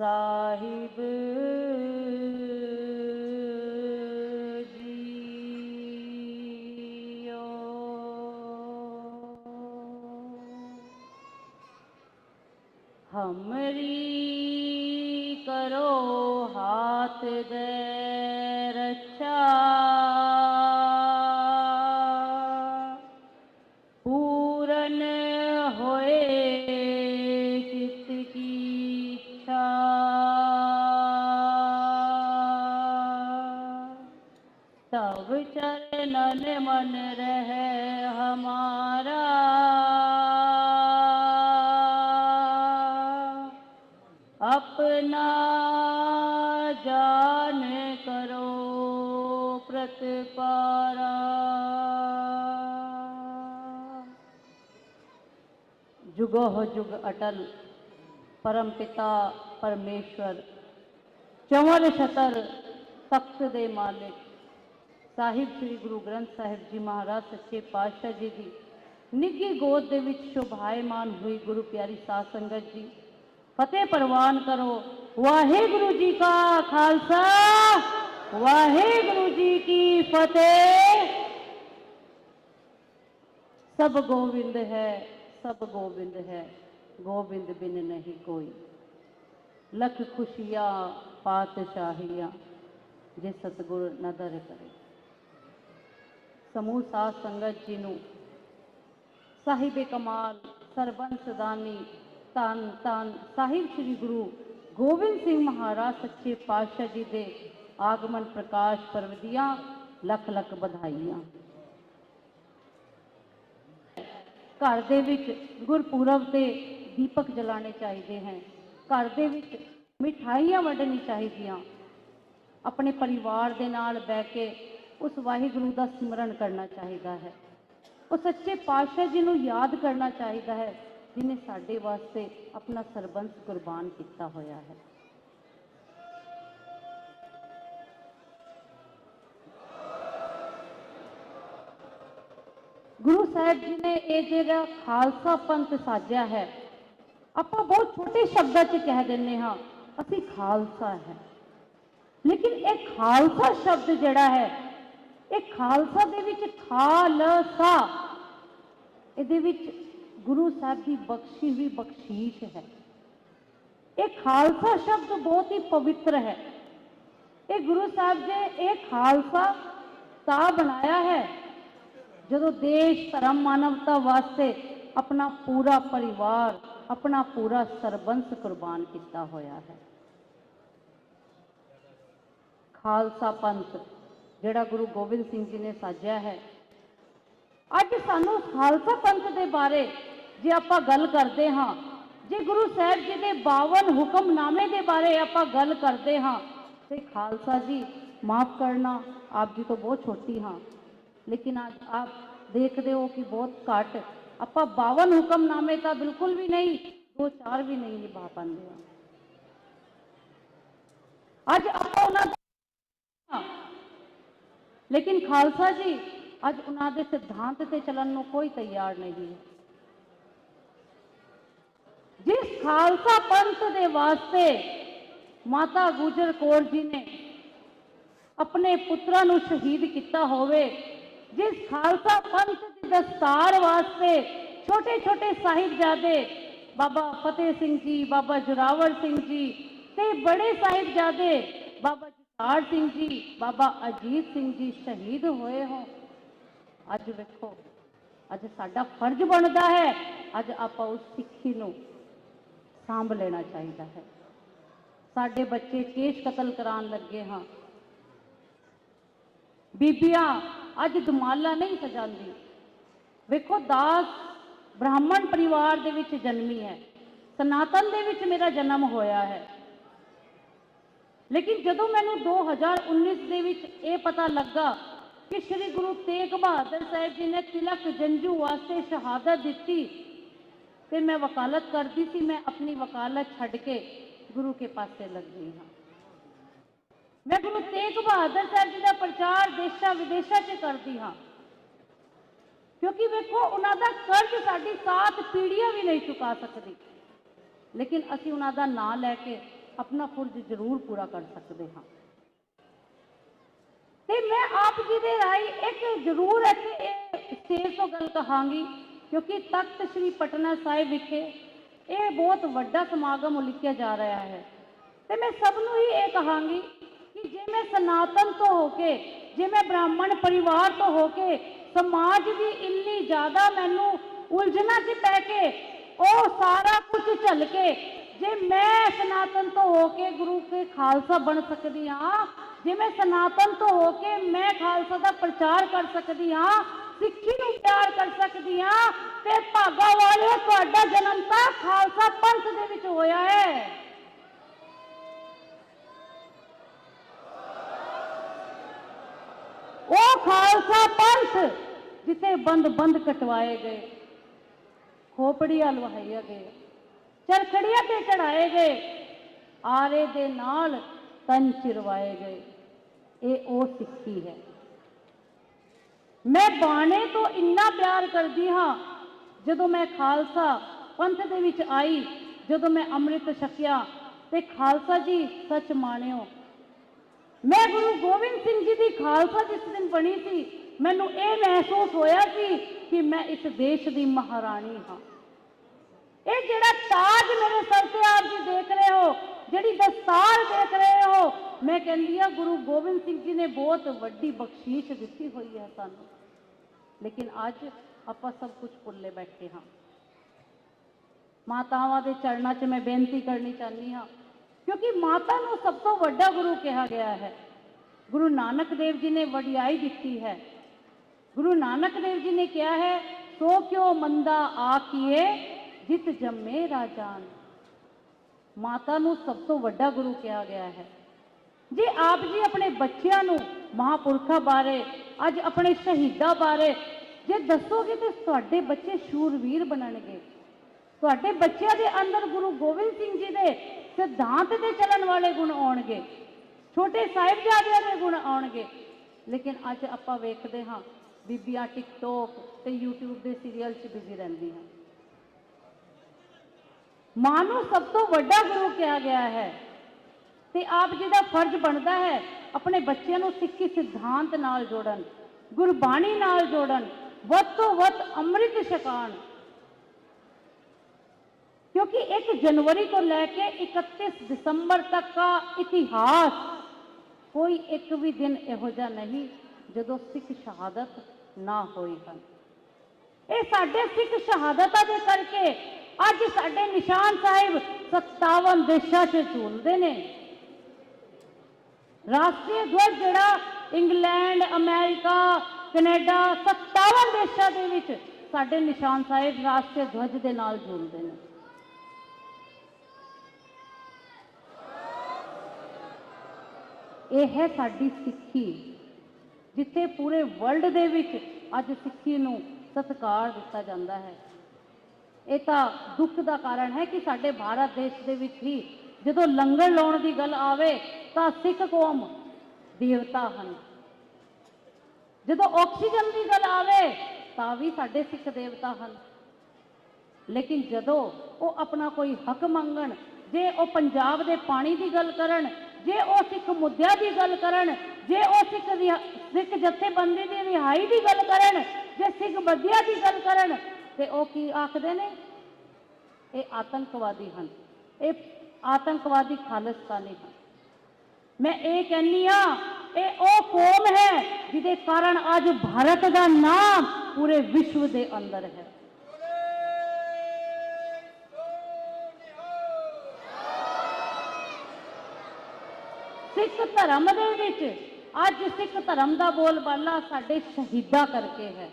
ਸਾਹਿਬ सब चरणन मन रह हमारा अपना जान करो प्रतिपारा जुगोह जुग अटल परम पिता परमेश्वर चमर शतर तख्त दे मालिक ਸਾਹਿਬ ਸ੍ਰੀ ਗੁਰੂ ਗ੍ਰੰਥ ਸਾਹਿਬ ਜੀ ਮਹਾਰਾਜ ਸੱਚੇ ਪਾਤਸ਼ਾਹ ਜੀ ਦੀ ਨਿੱਘੀ ਗੋਦ ਦੇ ਵਿੱਚ ਸ਼ੋਭਾਇਮਾਨ ਹੋਈ ਗੁਰੂ ਪਿਆਰੀ ਸਾਧ ਸੰਗਤ ਜੀ। ਫਤਿਹ ਪ੍ਰਵਾਨ ਕਰੋ। ਵਾਹਿਗੁਰੂ ਜੀ ਕਾ ਖਾਲਸਾ। ਵਾਹਿਗੁਰੂ ਜੀ ਕੀ ਫਤਿਹ। ਸਭ ਗੋਬਿੰਦ ਹੈ, ਸਭ ਗੋਬਿੰਦ ਹੈ। ਗੋਬਿੰਦ ਬਿਨ ਨਹੀਂ ਕੋਈ। ਲੱਖ ਖੁਸ਼ੀਆਂ, ਪਾਤਸ਼ਾਹੀਆਂ, ਜੇ ਸਤਿਗੁਰ ਨਦਰ ਕਰੇ। ਸਮੂਹ ਸਾਧ ਸੰਗਤ ਜੀ ਨੂੰ ਸਾਹਿਬੇ ਕਮਾਲ ਸਰਬੰਸ ਦਾਨੀ ਧੰਨ ਧੰਨ ਸਾਹਿਬ ਸ੍ਰੀ ਗੁਰੂ ਗੋਬਿੰਦ ਸਿੰਘ ਮਹਾਰਾਜ ਸੱਚੇ ਪਾਤਸ਼ਾਹ ਜੀ ਦੇ ਆਗਮਨ ਪ੍ਰਕਾਸ਼ ਪਰਵ ਦੀਆਂ ਲੱਖ ਲੱਖ ਵਧਾਈਆਂ ਘਰ ਦੇ ਵਿੱਚ ਗੁਰਪੁਰਬ ਤੇ ਦੀਪਕ ਜਲਾਣੇ ਚਾਹੀਦੇ ਹਨ ਘਰ ਦੇ ਵਿੱਚ ਮਿਠਾਈਆਂ ਵੰਡਣੀ ਚਾਹੀਦੀਆਂ ਆਪਣੇ ਪਰਿਵਾਰ ਦੇ ਨਾਲ ਬਹਿ ਕੇ ਉਸ ਵਾਹਿਗੁਰੂ ਦਾ ਸਿਮਰਨ ਕਰਨਾ ਚਾਹੀਦਾ ਹੈ। ਉਹ ਸੱਚੇ ਪਾਤਸ਼ਾਹ ਜੀ ਨੂੰ ਯਾਦ ਕਰਨਾ ਚਾਹੀਦਾ ਹੈ, ਜਿਨੇ ਸਾਡੇ ਵਾਸਤੇ ਆਪਣਾ ਸਰਬੰਸ ਕੁਰਬਾਨ ਕੀਤਾ ਹੋਇਆ ਹੈ। ਗੁਰੂ ਸਾਹਿਬ ਜੀ ਨੇ ਇਹ ਜਿਹੜਾ ਖਾਲਸਾ ਪੰਥ ਸਾਜਿਆ ਹੈ, ਆਪਾਂ ਬਹੁਤ ਛੋਟੇ ਸ਼ਬਦਾਂ 'ਚ ਕਹਿ ਦਿੰਨੇ ਹਾਂ, ਅਸੀਂ ਖਾਲਸਾ ਹੈ। ਲੇਕਿਨ ਇਹ ਖਾਲਸਾ ਸ਼ਬਦ ਜਿਹੜਾ ਹੈ ਇਹ ਖਾਲਸਾ ਦੇ ਵਿੱਚ ਖਾਲਸਾ। ਇਹਦੇ ਵਿੱਚ ਗੁਰੂ ਸਾਹਿਬ ਦੀ ਬਖਸ਼ੀ ਵੀ ਬਖਸ਼ੀਸ਼ ਹੈ। ਇਹ ਖਾਲਸਾ ਸ਼ਬਦ ਬਹੁਤ ਹੀ ਪਵਿੱਤਰ ਹੈ। ਇਹ ਗੁਰੂ ਸਾਹਿਬ ਜੀ ਇਹ ਖਾਲਸਾ ਤਾਂ ਬਣਾਇਆ ਹੈ, ਜਦੋਂ ਦੇਸ਼ ਧਰਮ ਮਾਨਵਤਾ ਵਾਸਤੇ ਆਪਣਾ ਪੂਰਾ ਪਰਿਵਾਰ, ਆਪਣਾ ਪੂਰਾ ਸਰਬੰਸ ਕੁਰਬਾਨ ਕੀਤਾ ਹੋਇਆ ਹੈ। ਖਾਲਸਾ ਪੰਥ ਜਿਹੜਾ ਗੁਰੂ ਗੋਬਿੰਦ ਸਿੰਘ ਜੀ ਨੇ ਸਾਜਿਆ ਹੈ। ਅੱਜ ਸਾਨੂੰ ਖਾਲਸਾ ਪੰਥ ਦੇ ਬਾਰੇ ਜੇ ਆਪਾਂ ਗੱਲ ਕਰਦੇ ਹਾਂ, ਜੇ ਗੁਰੂ ਸਾਹਿਬ ਜੀ ਦੇ 52 ਹੁਕਮਨਾਮੇ ਦੇ ਬਾਰੇ ਆਪਾਂ ਗੱਲ ਕਰਦੇ ਹਾਂ, ਤੇ ਖਾਲਸਾ ਜੀ, ਮਾਫ ਕਰਨਾ ਆਪ ਜੀ ਤੋਂ ਬਹੁਤ ਛੋਟੀ ਹਾਂ, ਲੇਕਿਨ ਅੱਜ ਆਪ ਦੇਖਦੇ ਹੋ ਕਿ ਬਹੁਤ ਘੱਟ। ਆਪਾਂ 52 ਹੁਕਮਨਾਮੇ ਤਾਂ ਬਿਲਕੁਲ ਵੀ ਨਹੀਂ, ਦੋ ਚਾਰ ਵੀ ਨਹੀਂ ਨਿਭਾ ਪਾਉਂਦੇ ਹਾਂ। ਅੱਜ ਆਪਾਂ ਲੇਕਿਨ ਖਾਲਸਾ ਜੀ, ਅੱਜ ਉਹਨਾਂ ਦੇ ਸਿਧਾਂਤ ਤੇ ਚੱਲਣ ਨੂੰ ਕੋਈ ਤਿਆਰ ਨਹੀਂ ਜਿਸ ਖਾਲਸਾ ਪੰਥ ਦੇ ਵਾਸਤੇ ਮਾਤਾ ਗੁਜਰ ਕੌਰ ਜੀ ਨੇ ਆਪਣੇ ਪੁੱਤਰਾਂ ਨੂੰ ਸ਼ਹੀਦ ਕੀਤਾ ਹੋਵੇ, ਜਿਸ ਖਾਲਸਾ ਪੰਥ ਦੀ ਦਸਤਾਰ ਵਾਸਤੇ ਛੋਟੇ ਛੋਟੇ ਸਾਹਿਬਜ਼ਾਦੇ ਬਾਬਾ ਫਤਿਹ ਸਿੰਘ ਜੀ, ਬਾਬਾ ਜੁਰਾਵਰ ਸਿੰਘ ਜੀ ਤੇ ਬੜੇ ਸਾਹਿਬਜ਼ਾਦੇ ਬਾਬਾ ਜੁਝਾਰ ਸਿੰਘ ਜੀ, ਬਾਬਾ ਅਜੀਤ ਸਿੰਘ ਜੀ ਸ਼ਹੀਦ ਹੋਏ ਹੋ। ਅੱਜ ਵੇਖੋ, ਅੱਜ ਸਾਡਾ ਫਰਜ਼ ਬਣਦਾ ਹੈ, ਅੱਜ ਆਪਾਂ ਉਸ ਸਿੱਖੀ ਨੂੰ ਸਾਂਭ ਲੈਣਾ ਚਾਹੀਦਾ ਹੈ। ਸਾਡੇ ਬੱਚੇ ਕੇਸ ਕਤਲ ਕਰਾਉਣ ਲੱਗੇ ਹਾਂ। ਬੀਬੀਆਂ, ਅੱਜ ਦਮਾਲਾ ਨਹੀਂ ਸਜਾਉਂਦੀ ਵੇਖੋ, ਦਾਸ ਬ੍ਰਾਹਮਣ ਪਰਿਵਾਰ ਦੇ ਵਿੱਚ ਜਨਮੀ ਹੈ। ਸਨਾਤਨ ਦੇ ਵਿੱਚ ਮੇਰਾ ਜਨਮ ਹੋਇਆ ਹੈ। ਲੇਕਿਨ ਜਦੋਂ ਮੈਨੂੰ 2019 ਦੇ ਵਿੱਚ ਇਹ ਪਤਾ ਲੱਗਾ ਕਿ ਸ੍ਰੀ ਗੁਰੂ ਤੇਗ ਬਹਾਦਰ ਸਾਹਿਬ ਜੀ ਨੇ ਤਿਲਕ ਜੰਜੂ ਵਾਸਤੇ ਸ਼ਹਾਦਤ ਦਿੱਤੀ, ਤੇ ਮੈਂ ਵਕਾਲਤ ਕਰਦੀ ਸੀ, ਮੈਂ ਆਪਣੀ ਵਕਾਲਤ ਛੱਡ ਕੇ ਗੁਰੂ ਕੇ ਪਾਸੇ ਲੱਗ ਗਈ ਹਾਂ। ਮੈਂ ਗੁਰੂ ਤੇਗ ਬਹਾਦਰ ਸਾਹਿਬ ਜੀ ਦਾ ਪ੍ਰਚਾਰ ਦੇਸ਼ਾਂ ਵਿਦੇਸ਼ਾਂ 'ਚ ਕਰਦੀ ਹਾਂ। ਕਿਉਂਕਿ ਵੇਖੋ, ਉਹਨਾਂ ਦਾ ਕਰਜ਼ ਸਾਡੀ ਸਾਤ ਪੀੜੀਆਂ ਵੀ ਨਹੀਂ ਚੁਕਾ ਸਕਦੀ। ਲੇਕਿਨ ਅਸੀਂ ਉਹਨਾਂ ਦਾ ਨਾਂ ਲੈ ਕੇ ਆਪਣਾ ਫਰਜ਼ ਜ਼ਰੂਰ ਪੂਰਾ ਕਰ ਸਕਦੇ ਹਾਂ। ਤੇ ਮੈਂ ਆਪ ਜੀ ਦੇ ਰਾਹੀਂ ਇੱਕ ਜ਼ਰੂਰ ਇੱਥੇ ਸਟੇਜ ਤੋਂ ਗੱਲ ਕਹਾਂਗੀ, ਕਿਉਂਕਿ ਤਖਤ ਸ੍ਰੀ ਪਟਨਾ ਸਾਹਿਬ ਵਿਖੇ ਇਹ ਬਹੁਤ ਵੱਡਾ ਸਮਾਗਮ ਉਲੀਕਿਆ ਜਾ ਰਿਹਾ ਹੈ। ਤੇ ਮੈਂ ਸਭ ਨੂੰ ਹੀ ਇਹ ਕਹਾਂਗੀ ਕਿ ਜੇ ਮੈਂ ਸਨਾਤਨ ਤੋਂ ਹੋ ਕੇ, ਜੇ ਮੈਂ ਬ੍ਰਾਹਮਣ ਪਰਿਵਾਰ ਤੋਂ ਹੋ ਕੇ ਸਮਾਜ ਦੀ ਇੰਨੀ ਜ਼ਿਆਦਾ ਮੈਨੂੰ ਉਲਝਣਾ 'ਚ ਪੈ ਕੇ, ਉਹ ਸਾਰਾ ਕੁਝ ਝੱਲ ਕੇ ਜੇ ਮੈਂ ਸਨਾਤਨ ਤੋਂ ਹੋ ਕੇ ਗੁਰੂ ਕੇ ਖਾਲਸਾ ਬਣ ਸਕਦੀ ਹਾਂ, ਜੇ ਮੈਂ ਸਨਾਤਨ ਤੋਂ ਹੋ ਕੇ ਮੈਂ ਖਾਲਸਾ ਦਾ ਪ੍ਰਚਾਰ ਕਰ ਸਕਦੀ ਹਾਂ, ਸਿੱਖੀ ਨੂੰ ਪਿਆਰ ਕਰ ਸਕਦੀ ਹਾਂ, ਤੇ ਭਾਗਾ ਵਾਲਿਓ ਤੁਹਾਡਾ ਜਨਮ ਤਾਂ ਖਾਲਸਾ ਪੰਥ ਦੇ ਵਿੱਚ ਹੋਇਆ ਹੈ। ਉਹ ਖਾਲਸਾ ਪੰਥ ਜਿੱਥੇ ਬੰਦ ਬੰਦ ਕਟਵਾਏ ਗਏ ਖੋਪੜੀ ਲਵਾਈਆਂ ਗਏ ਚਰਖੜੀਆਂ ਤੇ ਚੜਾਏ ਗਏ। ਆਰੇ ਦੇ ਨਾਲ ਤਨ ਚਿਰਵਾਏ ਗਏ। ਇਹ ਉਹ ਸਿੱਖੀ ਹੈ। ਮੈਂ ਬਾਣੇ ਤੋਂ ਇੰਨਾ ਪਿਆਰ ਕਰਦੀ ਹਾਂ, ਜਦੋਂ ਮੈਂ ਖਾਲਸਾ ਪੰਥ ਦੇ ਵਿੱਚ ਆਈ, ਜਦੋਂ ਮੈਂ ਅੰਮ੍ਰਿਤ ਛਕਿਆ, ਤੇ ਖਾਲਸਾ ਜੀ ਸੱਚ ਮਾਣਿਓ। ਮੈਂ ਗੁਰੂ ਗੋਬਿੰਦ ਸਿੰਘ ਜੀ ਦੀ ਖਾਲਸਾ ਜਿਸ ਦਿਨ ਬਣੀ ਸੀ, ਮੈਨੂੰ ਇਹ ਮਹਿਸੂਸ ਹੋਇਆ ਸੀ ਕਿ ਮੈਂ ਇਸ ਦੇਸ਼ ਦੀ ਮਹਾਰਾਣੀ ਹਾਂ। ਇਹ ਜਿਹੜਾ ਤਾਜ ਮੇਰੇ ਸਰ ਤੇ ਆਪ ਜੀ ਦੇਖ ਰਹੇ ਹੋ, ਜਿਹੜੀ ਦਸਤਾਰ ਦੇਖ ਰਹੇ ਹੋ, ਮੈਂ ਕਹਿੰਦੀ ਆ ਗੁਰੂ ਗੋਬਿੰਦ ਸਿੰਘ ਜੀ ਨੇ ਬਹੁਤ ਵੱਡੀ ਬਖਸ਼ੀਸ਼ ਦਿੱਤੀ ਹੋਈ ਹੈ ਸਾਨੂੰ। ਲੇਕਿਨ ਅੱਜ ਆਪਾਂ ਸਭ ਕੁਝ ਭੁੱਲੇ ਬੈਠੇ ਹਾਂ। ਮਾਤਾਵਾਂ ਦੇ ਚਰਨਾਂ 'ਚ ਮੈਂ ਬੇਨਤੀ ਕਰਨੀ ਚਾਹੁੰਦੀ ਹਾਂ, ਕਿਉਂਕਿ ਮਾਤਾ ਨੂੰ ਸਭ ਤੋਂ ਵੱਡਾ ਗੁਰੂ ਕਿਹਾ ਗਿਆ ਹੈ। ਗੁਰੂ ਨਾਨਕ ਦੇਵ ਜੀ ਨੇ ਵਡਿਆਈ ਦਿੱਤੀ ਹੈ। ਗੁਰੂ ਨਾਨਕ ਦੇਵ ਜੀ ਨੇ ਕਿਹਾ ਹੈ, ਸੋ ਕਿਉ ਮੰਦਾ ਆਖੀਏ ਜਿਤ ਜੰਮੇ ਰਾਜਾਨ ਮਾਤਾ ਨੂੰ ਸਭ ਤੋਂ ਵੱਡਾ ਗੁਰੂ ਕਿਹਾ ਗਿਆ ਹੈ। ਜੇ ਆਪ ਜੀ ਆਪਣੇ ਬੱਚਿਆਂ ਨੂੰ ਮਹਾਪੁਰਖਾਂ ਬਾਰੇ, ਅੱਜ ਆਪਣੇ ਸ਼ਹੀਦਾਂ ਬਾਰੇ ਜੇ ਦੱਸੋਗੇ ਤੇ ਤੁਹਾਡੇ ਬੱਚੇ ਸ਼ੂਰਵੀਰ ਬਣਨਗੇ। ਤੁਹਾਡੇ ਬੱਚਿਆਂ ਦੇ ਅੰਦਰ ਗੁਰੂ ਗੋਬਿੰਦ ਸਿੰਘ ਜੀ ਦੇ ਸਿਧਾਂਤ ਤੇ ਚੱਲਣ ਵਾਲੇ ਗੁਣ ਆਉਣਗੇ। ਛੋਟੇ ਸਾਹਿਬਜ਼ਾਦਿਆਂ ਦੇ ਗੁਣ ਆਉਣਗੇ। ਲੇਕਿਨ ਅੱਜ ਆਪਾਂ ਵੇਖਦੇ ਹਾਂ, ਬੀਬੀਆਂ ਟਿਕਟੋਕ ਤੇ YouTube ਦੇ ਸੀਰੀਅਲ 'ਚ ਬਿਜ਼ੀ ਰਹਿੰਦੀਆਂ। ਮਾਂ ਨੂੰ ਸਭ ਤੋਂ ਵੱਡਾ ਗੁਰੂ ਕਿਹਾ ਗਿਆ ਹੈ। ਤੇ ਆਪ ਜੀ ਦਾ ਫਰਜ਼ ਬਣਦਾ ਹੈ, ਆਪਣੇ ਬੱਚਿਆਂ ਨੂੰ ਸਿੱਖੀ ਸਿਧਾਂਤ ਨਾਲ ਜੋੜਨ, ਗੁਰਬਾਣੀ ਨਾਲ ਜੋੜਨ, ਵੱਧ ਤੋਂ ਵੱਧ ਅੰਮ੍ਰਿਤ ਛਕਾਣ ਕਿਉਂਕਿ 1 ਜਨਵਰੀ ਤੋਂ ਲੈ ਕੇ 31 ਦਸੰਬਰ ਤੱਕ ਦਾ ਇਤਿਹਾਸ, ਕੋਈ ਇੱਕ ਵੀ ਦਿਨ ਇਹੋ ਜਿਹਾ ਨਹੀਂ ਜਦੋਂ ਸਿੱਖ ਸ਼ਹਾਦਤ ਨਾ ਹੋਈ ਹਨ ਇਹ ਸਾਡੇ ਸਿੱਖ ਸ਼ਹਾਦਤਾਂ ਦੇ ਕਰਕੇ ਅੱਜ ਸਾਡੇ ਨਿਸ਼ਾਨ ਸਾਹਿਬ 57 ਦੇਸ਼ਾਂ 'ਚ ਝੂਲਦੇ ਨੇ। ਰਾਸ਼ਟਰੀ ਧਵਜ ਜਿਹੜਾ ਇੰਗਲੈਂਡ, ਅਮਰੀਕਾ, ਕੈਨੇਡਾ 57 ਦੇਸ਼ਾਂ ਦੇ ਵਿੱਚ ਸਾਡੇ ਨਿਸ਼ਾਨ ਸਾਹਿਬ ਰਾਸ਼ਟਰੀ ਧਵਜ ਦੇ ਨਾਲ ਝੂਲਦੇ ਨੇ। ਇਹ ਹੈ ਸਾਡੀ ਸਿੱਖੀ, ਜਿੱਥੇ ਪੂਰੇ ਵਰਲਡ ਦੇ ਵਿੱਚ ਅੱਜ ਸਿੱਖੀ ਨੂੰ ਸਤਿਕਾਰ ਦਿੱਤਾ ਜਾਂਦਾ ਹੈ। ਇਹ ਤਾਂ ਦੁੱਖ ਦਾ ਕਾਰਨ ਹੈ ਕਿ ਸਾਡੇ ਭਾਰਤ ਦੇਸ਼ ਦੇ ਵਿੱਚ ਹੀ ਜਦੋਂ ਲੰਗਰ ਲਾਉਣ ਦੀ ਗੱਲ ਆਵੇ ਤਾਂ ਸਿੱਖ ਕੌਮ ਦੇਵਤਾ ਹਨ। ਜਦੋਂ ਆਕਸੀਜਨ ਦੀ ਗੱਲ ਆਵੇ ਤਾਂ ਵੀ ਸਾਡੇ ਸਿੱਖ ਦੇਵਤਾ ਹਨ। ਲੇਕਿਨ ਜਦੋਂ ਉਹ ਆਪਣਾ ਕੋਈ ਹੱਕ ਮੰਗਣ, ਜੇ ਉਹ ਪੰਜਾਬ ਦੇ ਪਾਣੀ ਦੀ ਗੱਲ ਕਰਨ, ਜੇ ਉਹ ਸਿੱਖ ਮੁੱਦਿਆਂ ਦੀ ਗੱਲ ਕਰਨ, ਜੇ ਉਹ ਸਿੱਖ ਰਿਹਾ- ਸਿੱਖ ਜਥੇਬੰਦੀ ਦੀ ਰਿਹਾਈ ਦੀ ਗੱਲ ਕਰਨ, ਜੇ ਸਿੱਖ ਬੱਦੀਆਂ ਦੀ ਗੱਲ ਕਰਨ ਤੇ ਉਹ ਕੀ ਆਖਦੇ ਨੇ? ਇਹ ਆਤੰਕਵਾਦੀ ਹਨ। ਇਹ ਆਤੰਕਵਾਦੀ ਖਾਲਿਸਤਾਨੀ ਹਨ। ਮੈਂ ਇਹ ਕਹਿੰਨੀ ਆ ਇਹ ਉਹ ਕੌਮ ਹੈ ਜਿਹਦੇ ਕਾਰਨ ਅੱਜ ਭਾਰਤ ਦਾ ਨਾਮ ਪੂਰੇ ਵਿਸ਼ਵ ਦੇ ਅੰਦਰ ਹੈ। ਸਿੱਖ ਧਰਮ ਦੇ ਵਿੱਚ ਅੱਜ ਸਿੱਖ ਧਰਮ ਦਾ ਬੋਲਬਾਲਾ ਸਾਡੇ ਸ਼ਹੀਦਾਂ ਕਰਕੇ ਹੈ।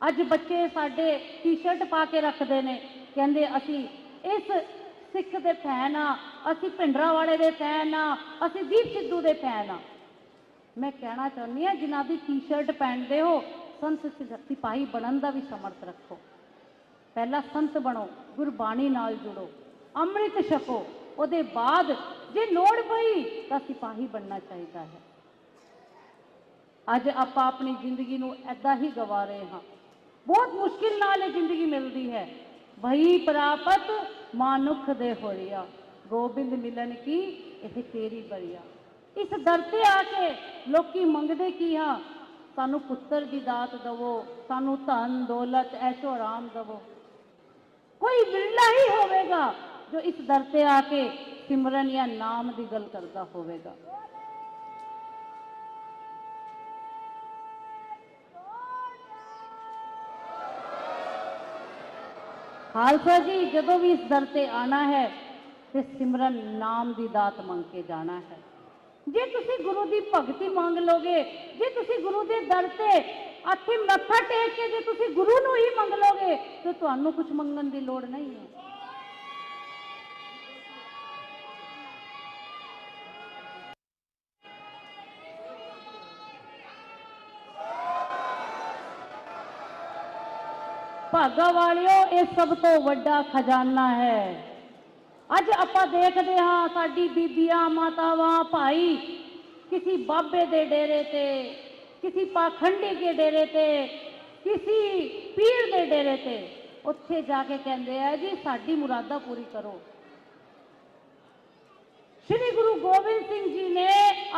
ਅੱਜ ਬੱਚੇ ਸਾਡੇ ਟੀ-ਸ਼ਰਟ ਪਾ ਕੇ ਰੱਖਦੇ ਨੇ, ਕਹਿੰਦੇ ਅਸੀਂ ਇਸ ਸਿੱਖ ਦੇ ਫੈਨ ਆ, ਅਸੀਂ ਭਿੰਡਰਾ ਵਾਲੇ ਦੇ ਫੈਨ ਆ, ਅਸੀਂ ਦੀਪ ਸਿੱਧੂ ਦੇ ਫੈਨ ਆ। ਮੈਂ ਕਹਿਣਾ ਚਾਹੁੰਦੀ ਆ ਜਿਨ੍ਹਾਂ ਦੀ ਟੀ-ਸ਼ਰਟ ਪਹਿਨਦੇ ਹੋ, ਸੰਤ ਸਿਪਾਹੀ ਬਣਨ ਦਾ ਵੀ ਸਮਰਥ ਰੱਖੋ। ਪਹਿਲਾਂ ਸੰਤ ਬਣੋ, ਗੁਰਬਾਣੀ ਨਾਲ ਜੁੜੋ, ਅੰਮ੍ਰਿਤ ਛਕੋ, ਉਹਦੇ ਬਾਅਦ ਜੇ ਲੋੜ ਪਈ ਤਾਂ ਸਿਪਾਹੀ ਬਣਨਾ ਚਾਹੀਦਾ ਹੈ। ਅੱਜ ਆਪਾਂ ਆਪਣੀ ਜ਼ਿੰਦਗੀ ਨੂੰ ਐਦਾਂ ਹੀ ਗਵਾ ਰਹੇ ਹਾਂ। ਬਹੁਤ ਮੁਸ਼ਕਿਲ ਨਾਲ ਇਹ ਜ਼ਿੰਦਗੀ ਮਿਲਦੀ ਹੈ। ਭਈ ਪ੍ਰਾਪਤ ਮਾਨੁਖ ਦੇ ਹੋਇਆ ਗੋਬਿੰਦ ਮਿਲਨ ਕੀ, ਇਹ ਤੇਰੀ ਬਰੀਆ। ਇਸ ਦਰ ਤੇ ਆ ਕੇ ਲੋਕੀ ਮੰਗਦੇ ਕੀ ਹਾਂ ਸਾਨੂੰ ਪੁੱਤਰ ਦੀ ਦਾਤ ਦਵੋ, ਸਾਨੂੰ ਧਨ, ਦੌਲਤ, ਐਸ਼ੋ ਆਰਾਮ ਦਵੋ। ਕੋਈ ਵਿਰਲਾ ਹੀ ਹੋਵੇਗਾ ਜੋ ਇਸ ਦਰ ਤੇ ਆ ਕੇ ਸਿਮਰਨ ਜਾਂ ਨਾਮ ਦੀ ਗੱਲ ਕਰਦਾ ਹੋਵੇਗਾ। ਖਾਲਸਾ ਜੀ, ਜਦੋਂ ਵੀ ਇਸ ਦਰ ਤੇ ਆਣਾ ਹੈ, ਤੇ ਸਿਮਰਨ ਨਾਮ ਦੀ ਦਾਤ ਮੰਗ ਕੇ ਜਾਣਾ ਹੈ। ਜੇ ਤੁਸੀਂ ਗੁਰੂ ਦੀ ਭਗਤੀ ਮੰਗ ਲੋਗੇ, ਜੇ ਤੁਸੀਂ ਗੁਰੂ ਦੇ ਦਰ ਤੇ ਆਥੇ ਮੱਥਾ ਟੇਕ ਕੇ ਜੇ ਤੁਸੀਂ ਗੁਰੂ ਨੂੰ ਹੀ ਮੰਗ ਲੋਗੇ, ਤੇ ਤੁਹਾਨੂੰ ਕੁਝ ਮੰਗਣ ਦੀ ਲੋੜ ਨਹੀਂ ਹੈ। ਭਾਗਾ ਵਾਲਿਓ, ਇਹ ਸਭ ਤੋਂ ਵੱਡਾ ਖਜ਼ਾਨਾ ਹੈ। ਅੱਜ ਆਪਾਂ ਦੇਖਦੇ ਹਾਂ ਸਾਡੀ ਬੀਬੀਆਂ, ਮਾਤਾਵਾਂ, ਭਾਈ ਕਿਸੇ ਬਾਬੇ ਦੇ ਡੇਰੇ ਤੇ, ਕਿਸੇ ਪਾਖੰਡੀ ਦੇ ਡੇਰੇ ਤੇ, ਕਿਸੇ ਪੀਰ ਦੇ ਡੇਰੇ ਤੇ। ਉੱਥੇ ਜਾ ਕੇ ਕਹਿੰਦੇ ਆ, ਜੀ, ਸਾਡੀ ਮੁਰਾਦਾ ਪੂਰੀ ਕਰੋ। ਸ਼੍ਰੀ ਗੁਰੂ ਗੋਬਿੰਦ ਸਿੰਘ ਜੀ ਨੇ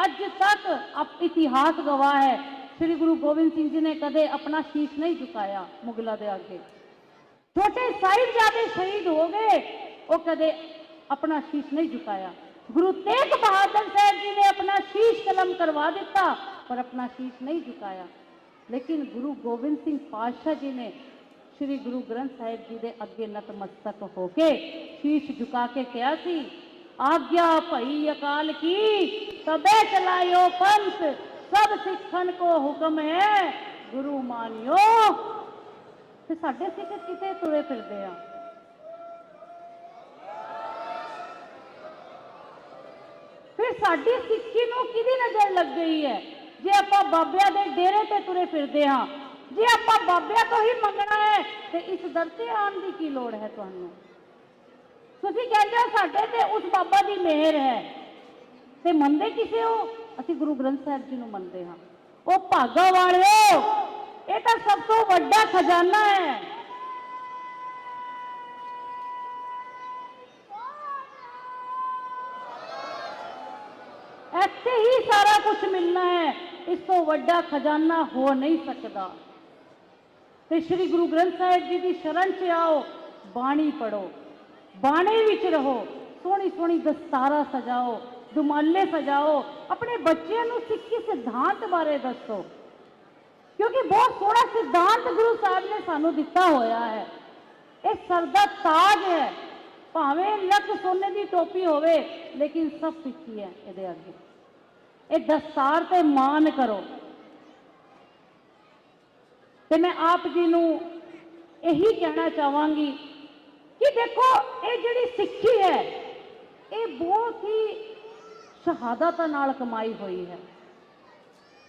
ਅੱਜ ਤੱਕ ਅਪ, ਇਤਿਹਾਸ ਗਵਾਹ ਹੈ। ਸ਼੍ਰੀ ਗੁਰੂ ਗੋਬਿੰਦ ਸਿੰਘ ਜੀ ਨੇ ਕਦੇ ਆਪਣਾ ਸ਼ੀਸ਼ ਨਹੀਂ ਝੁਕਾਇਆ ਮੁਗਲਾਂ ਦੇ ਅੱਗੇ। ਛੋਟੇ ਸਾਹਿਬਜ਼ਾਦੇ ਸ਼ਹੀਦ ਹੋ ਗਏ। ਉਹ ਕਦੇ ਆਪਣਾ ਸ਼ੀਸ਼ ਨਹੀਂ ਝੁਕਾਇਆ। ਗੁਰੂ ਤੇਗ ਬਹਾਦਰ ਸਾਹਿਬ ਜੀ ਨੇ ਆਪਣਾ ਸ਼ੀਸ਼ ਕਲਮ ਕਰਵਾ ਦਿੱਤਾ, ਪਰ ਆਪਣਾ ਸ਼ੀਸ਼ ਨਹੀਂ ਝੁਕਾਇਆ। ਲੇਕਿਨ ਗੁਰੂ ਗੋਬਿੰਦ ਸਿੰਘ ਪਾਤਸ਼ਾਹ ਜੀ ਨੇ ਸ੍ਰੀ ਗੁਰੂ ਗ੍ਰੰਥ ਸਾਹਿਬ ਜੀ ਦੇ ਅੱਗੇ ਨਤਮਸਤਕ ਹੋ ਕੇ ਸ਼ੀਸ਼ ਝੁਕਾ ਕੇ ਕਿਹਾ ਸੀ, ਆਗਿਆ ਭਈ ਅਕਾਲ ਕੀ ਤਬੇ ਚਲਾਇਓ ਪੰਥ, ਸਭ ਸਿੱਖਣ ਕੋ ਹੁਕਮ ਹੈ। ਗੁਰੂ ਮਾਨਿਓ ਤੇ ਸਾਡੇ ਸਿੱਖ ਕਿਤੇ ਤੁਰੇ ਫਿਰਦੇ ਆ? ਫਿਰ ਸਾਡੀ ਸਿੱਖੀ ਨੂੰ ਕਿਹਦੀ ਨਜ਼ਰ ਲੱਗ ਗਈ ਹੈ? ਜੇ ਆਪਾਂ ਬਾਬਿਆਂ ਦੇ ਡੇਰੇ ਤੇ ਤੁਰੇ ਫਿਰਦੇ ਹਾਂ, ਜੇ ਆਪਾਂ ਬਾਬਿਆਂ ਤੋਂ ਹੀ ਮੰਗਣਾ ਹੈ, ਤੇ ਇਸ ਦਰ ਤੇ ਆਉਣ ਦੀ ਕੀ ਲੋੜ ਹੈ ਤੁਹਾਨੂੰ? ਤੁਸੀਂ ਕਹਿੰਦੇ ਹੋ ਸਾਡੇ ਤੇ ਉਸ ਬਾਬਾ ਦੀ ਮਿਹਰ ਹੈ। ਤੇ ਮੰਨਦੇ ਕਿਸੇ ਹੋ? ਅਸੀਂ ਗੁਰੂ ਗ੍ਰੰਥ ਸਾਹਿਬ ਜੀ ਨੂੰ ਮੰਨਦੇ ਹਾਂ। ਉਹ ਭਾਗਾ ਵਾਲਿਓ ਇਹ ਤਾਂ ਸਭ ਤੋਂ ਵੱਡਾ ਖਜ਼ਾਨਾ ਹੈ। ਇੱਥੇ ਹੀ ਸਾਰਾ ਕੁਝ ਮਿਲਣਾ ਹੈ। ਇਸ ਤੋਂ ਵੱਡਾ ਖਜ਼ਾਨਾ ਹੋ ਨਹੀਂ ਸਕਦਾ। ਤੇ ਸ੍ਰੀ ਗੁਰੂ ਗ੍ਰੰਥ ਸਾਹਿਬ ਜੀ ਦੀ ਸ਼ਰਨ 'ਚ ਆਓ, ਬਾਣੀ ਪੜੋ ਬਾਣੀ ਵਿੱਚ ਰਹੋ ਸੋਹਣੀ ਸੋਹਣੀ ਦਸਤਾਰਾ ਸਜਾਓ, ਦੁਮਾਲੇ ਸਜਾਓ, ਆਪਣੇ ਬੱਚਿਆਂ ਨੂੰ ਸਿੱਖੀ ਸਿਧਾਂਤ ਬਾਰੇ ਦੱਸੋ। ਕਿਉਂਕਿ ਬਹੁਤ ਸੋਹਣਾ ਸਿਧਾਂਤ ਗੁਰੂ ਸਾਹਿਬ ਨੇ ਸਾਨੂੰ ਦਿੱਤਾ ਹੋਇਆ ਹੈ। ਇਹ ਸਰ ਦਾ ਤਾਜ ਹੈ। ਭਾਵੇਂ ਲੱਖ ਸੋਨੇ ਦੀ ਟੋਪੀ ਹੋਵੇ, ਲੇਕਿਨ ਸਭ ਸਿੱਖੀ ਹੈ ਇਹਦੇ ਅੱਗੇ। ਇਹ ਦਸਤਾਰ ਤੇ ਮਾਨ ਕਰੋ। ਤੇ ਮੈਂ ਆਪ ਜੀ ਨੂੰ ਇਹੀ ਕਹਿਣਾ ਚਾਹਾਂਗੀ ਕਿ ਦੇਖੋ, ਇਹ ਜਿਹੜੀ ਸਿੱਖੀ ਹੈ, ਇਹ ਬਹੁਤ ਹੀ ਸ਼ਹਾਦਤਾਂ ਨਾਲ ਕਮਾਈ ਹੋਈ ਹੈ।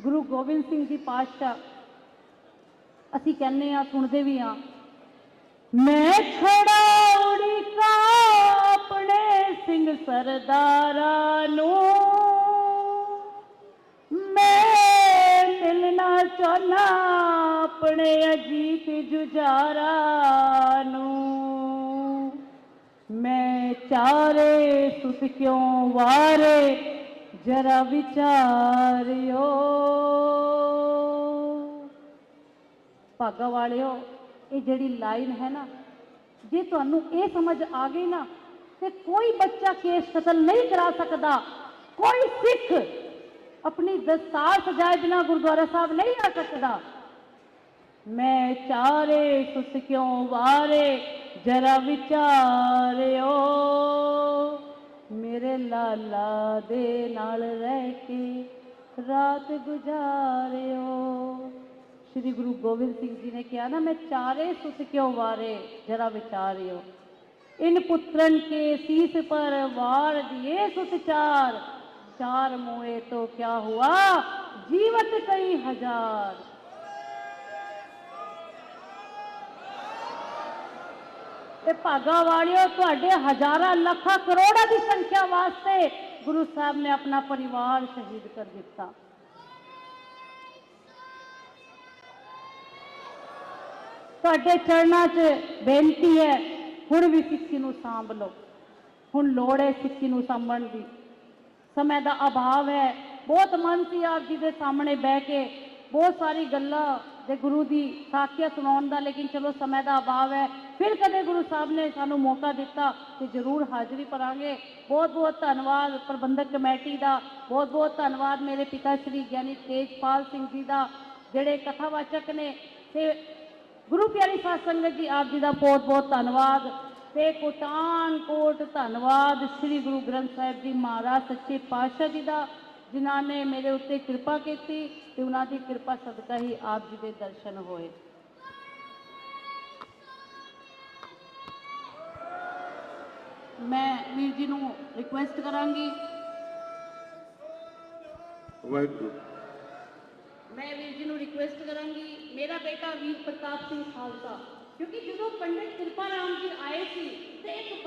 ਗੁਰੂ ਗੋਬਿੰਦ ਸਿੰਘ ਜੀ ਪਾਤਸ਼ਾਹ ਅਸੀਂ ਕਹਿੰਦੇ ਆ ਸੁਣਦੇ ਵੀ ਆ ਮੈਂ ਖੜਾ ਉੜੀਕਾ ਆਪਣੇ ਸਿੰਘ ਸਰਦਾਰਾਂ ਨੂੰ। ਮੈਂ ਮਿਲਣਾ ਚਾਹਨਾ ਆਪਣੇ ਅਜੀਤ ਜੁਝਾਰਾਂ ਨੂੰ। ਮੈਂ ਚਾਰੇ ਸੁਤ ਕਿਉਂ ਵਾਰੇ, ਜਰਾ ਵਿਚਾਰਿਓ। ਭਾਗਾ ਵਾਲਿਓ, ਇਹ ਜਿਹੜੀ ਲਾਈਨ ਹੈ ਨਾ, ਜੇ ਤੁਹਾਨੂੰ ਇਹ ਸਮਝ ਆ ਗਈ ਨਾ, ਤੇ ਕੋਈ ਬੱਚਾ ਕੇਸ ਕਤਲ ਨਹੀਂ ਕਰਾ ਸਕਦਾ। ਕੋਈ ਸਿੱਖ ਆਪਣੀ ਦਸਤਾਰ ਸਜਾਏ ਬਿਨਾ ਗੁਰਦੁਆਰਾ ਸਾਹਿਬ ਨਹੀਂ ਆ ਸਕਦਾ। ਮੈਂ ਚਾਰੇ ਸੁਤ ਕਿਉਂ ਵਾਰੇ, ਜਰਾ ਵਿਚਾਰਿਓ। ਮੇਰੇ ਲਾਲਾ ਦੇ ਨਾਲ ਰਹਿ ਕੇ ਰਾਤ ਗੁਜ਼ਾਰਿਓ। ਸ੍ਰੀ ਗੁਰੂ ਗੋਬਿੰਦ ਸਿੰਘ ਜੀ ਨੇ ਕਿਹਾ ਨਾ ਮੈਂ ਚਾਰੇ ਸੁਤ ਕਿਉ ਵਾਰੇ ਜਰਾ ਵਿਚਾਰਿਓ ਇਨ ਪੁੱਤਰਨ ਕੇ ਸੀਸ ਪਰ ਵਾਰ ਦਿਏ ਸੁਤ ਚਾਰ ਚਾਰ ਮੋਏ तो क्या हुआ जीवत कई हजार ਤੇ ਭਾਗਾ ਵਾਲਿਓ ਤੁਹਾਡੇ ਹਜ਼ਾਰਾਂ ਲੱਖਾਂ ਕਰੋੜਾਂ ਦੀ ਸੰਖਿਆ ਵਾਸਤੇ ਗੁਰੂ ਸਾਹਿਬ ਨੇ ਆਪਣਾ ਪਰਿਵਾਰ ਸ਼ਹੀਦ ਕਰ ਦਿੱਤਾ ਤੁਹਾਡੇ ਚਰਨਾਂ 'ਚ ਬੇਨਤੀ ਹੈ, ਹੁਣ ਵੀ ਸਿੱਖੀ ਨੂੰ ਸਾਂਭ ਲਓ। ਹੁਣ ਲੋੜ ਹੈ ਸਿੱਖੀ ਨੂੰ ਸਾਂਭਣ ਦੀ। ਸਮੇਂ ਦਾ ਅਭਾਵ ਹੈ। ਬਹੁਤ ਮਨ ਸੀ ਆਪ ਜੀ ਦੇ ਸਾਹਮਣੇ ਬਹਿ ਕੇ। ਬਹੁਤ ਸਾਰੀ ਗੱਲਾਂ ਦੇ ਗੁਰੂ ਦੀ ਸਾਖੀਆਂ ਸੁਣਾਉਣ ਦਾ, ਲੇਕਿਨ ਚਲੋ ਸਮੇਂ ਦਾ ਅਭਾਵ ਹੈ। ਫਿਰ ਕਦੇ ਗੁਰੂ ਸਾਹਿਬ ਨੇ ਸਾਨੂੰ ਮੌਕਾ ਦਿੱਤਾ ਤੇ ਜ਼ਰੂਰ ਹਾਜ਼ਰੀ ਭਰਾਂਗੇ। ਬਹੁਤ ਬਹੁਤ ਧੰਨਵਾਦ ਪ੍ਰਬੰਧਕ ਕਮੇਟੀ ਦਾ। ਬਹੁਤ ਬਹੁਤ ਧੰਨਵਾਦ ਮੇਰੇ ਪਿਤਾ ਸ਼੍ਰੀ ਗਿਆਨੀ ਤੇਜਪਾਲ ਸਿੰਘ ਜੀ ਦਾ, ਜਿਹੜੇ ਕਥਾਵਾਚਕ ਨੇ। ਤੇ ਗੁਰੂ ਪਿਆਰੀ ਸਾਧ ਸੰਗਤ ਜੀ, ਆਪ ਜੀ ਦਾ ਬਹੁਤ ਬਹੁਤ ਧੰਨਵਾਦ ਤੇ ਕੋਟਾਨ ਕੋਟ ਧੰਨਵਾਦ ਸ੍ਰੀ ਗੁਰੂ ਗ੍ਰੰਥ ਸਾਹਿਬ ਜੀ ਮਹਾਰਾਜ, ਸੱਚੇ ਪਾਤਸ਼ਾਹ ਜੀ ਦਾ, ਜਿਨ੍ਹਾਂ ਨੇ ਮੇਰੇ ਉੱਤੇ ਕਿਰਪਾ ਕੀਤੀ ਤੇ ਉਹਨਾਂ ਦੀ ਕਿਰਪਾ ਸਦਕਾ ਹੀ ਆਪ ਜੀ ਦੇ ਦਰਸ਼ਨ ਹੋਏ। ਮੈਂ ਵੀਰ ਜੀ ਨੂੰ ਰਿਕੁਐਸਟ ਕਰਾਂਗੀ। ਵਾਹਿਗੁਰੂ। ਮੈਂ ਵੀਰ ਜੀ ਨੂੰ ਰਿਕੁਐਸਟ ਕਰਾਂਗੀ, ਮੇਰਾ ਬੇਟਾ ਵੀਰ ਪ੍ਰਤਾਪ ਸਿੰਘ ਖਾਲਸਾ, ਕਿਉਂਕਿ ਜਦੋਂ ਪੰਡਿਤ ਕਿਰਪਾ ਰਾਮ ਜੀ ਆਏ ਸੀ, ਤੇ ਇੱਕ